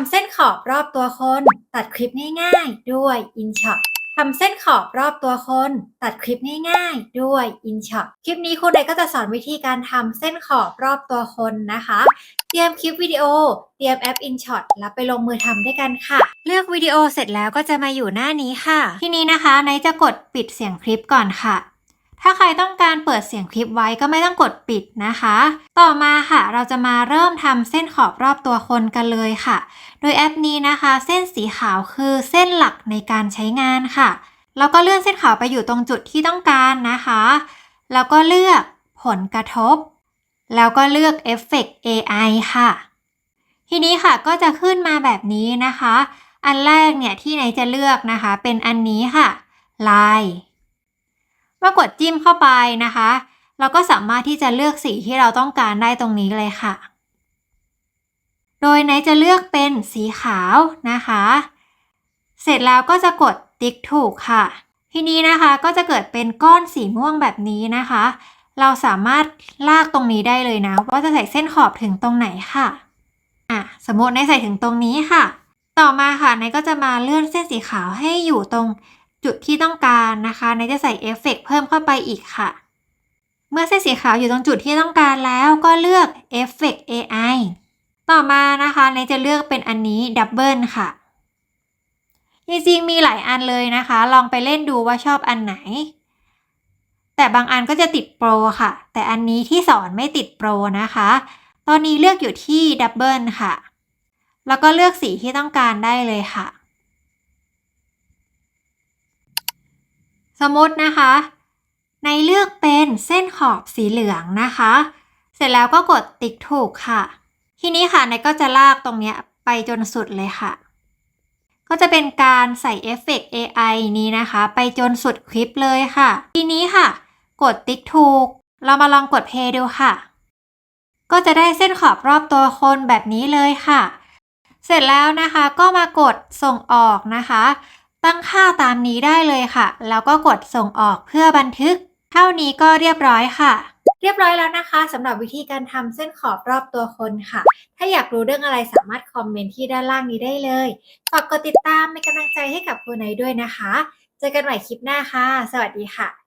ำเส้นขอบรอบตัวคน ตัดคลิปง่ายๆ ด้วย InShot ทำเส้นขอบรอบตัวคน ตัดคลิปง่ายๆ ด้วย InShot คลิปนี้ครูเด็กก็จะสอนวิธีการทำเส้นขอบรอบตัวคนนะคะ เตรียมคลิปวิดีโอ เตรียมแอป InShot แล้วไปลงมือทำด้วยกันค่ะ เลือกวิดีโอเสร็จแล้วก็จะมาอยู่หน้านี้ค่ะ ที่นี้นะคะไนจะกดปิดเสียงคลิปก่อนค่ะ ถ้าใครต้องการเปิดเสียงคลิปไว้ก็ไม่ต้องกดปิดนะคะ ต่อมาค่ะ เราจะมาเริ่มทำเส้นขอบรอบตัวคนกันเลยค่ะ โดยแอปนี้นะคะ เส้นสีขาวคือเส้นหลักในการใช้งานค่ะแล้วก็เลื่อนเส้นขาวไปอยู่ตรงจุดที่ต้องการนะคะ แล้วก็เลือกผลกระทบ แล้วก็เลือกเอฟเฟกต์ AI ค่ะ ทีนี้ค่ะก็จะขึ้นมาแบบนี้นะคะ อันแรกเนี่ยที่ไหนจะเลือกนะคะ เป็นอันนี้ค่ะล เมื่อกดจิ้มเข้าไปนะคะ เราก็สามารถที่จะเลือกสีที่เราต้องการได้ตรงนี้เลยค่ะ โดยไหนจะเลือกเป็นสีขาวนะคะ เสร็จแล้วก็จะกดติ๊กถูกค่ะ ทีนี้นะคะก็จะเกิดเป็นก้อนสีม่วงแบบนี้นะคะ เราสามารถลากตรงนี้ได้เลยนะ ว่าจะใส่เส้นขอบถึงตรงไหนค่ะอะสมมติในใส่ถึงตรงนี้ค่ะ ต่อมาค่ะในก็จะมาเลื่อนเส้นสีขาวให้อยู่ตรง จุดที่ต้องการนะคะในจะใส่เอฟเฟกต์เพิ่มเข้าไปอีกค่ะ เมื่อเส้นสีขาวอยู่ตรงจุดที่ต้องการแล้วก็เลือกเอฟเฟกต์ AI ต่อมานะคะในจะเลือกเป็นอันนี้ดับเบิลค่ะจริงๆมีหลายอันเลยนะคะ ลองไปเล่นดูว่าชอบอันไหน แต่บางอันก็จะติดโปรค่ะ แต่อันนี้ที่สอนไม่ติดโปรนะคะ ตอนนี้เลือกอยู่ที่ดับเบิลค่ะ แล้วก็เลือกสีที่ต้องการได้เลยค่ะ สมมตินะคะ ในเลือกเป็นเส้นขอบสีเหลืองนะคะ เสร็จแล้วก็กดติ๊กถูกค่ะ ทีนี้ค่ะในก็จะลากตรงเนี้ยไปจนสุดเลยค่ะ ก็จะเป็นการใส่เอฟเฟกต์ AI นี้นะคะ ไปจนสุดคลิปเลยค่ะ ทีนี้ค่ะ กดติ๊กถูก เรามาลองกดเพย์ดูค่ะ ก็จะได้เส้นขอบรอบตัวคนแบบนี้เลยค่ะ เสร็จแล้วนะคะก็มากดส่งออกนะคะ ตั้งค่าตามนี้ได้เลยค่ะ แล้วก็กดส่งออกเพื่อบันทึก เท่านี้ก็เรียบร้อยค่ะ เรียบร้อยแล้วนะคะสำหรับวิธีการทำเส้นขอบรอบตัวคนค่ะ ถ้าอยากรู้เรื่องอะไรสามารถคอมเมนต์ที่ด้านล่างนี้ได้เลยฝากกดติดตามเป็นกำลังใจให้กับครูไนด้วยนะคะ เจอกันใหม่คลิปหน้าค่ะ สวัสดีค่ะ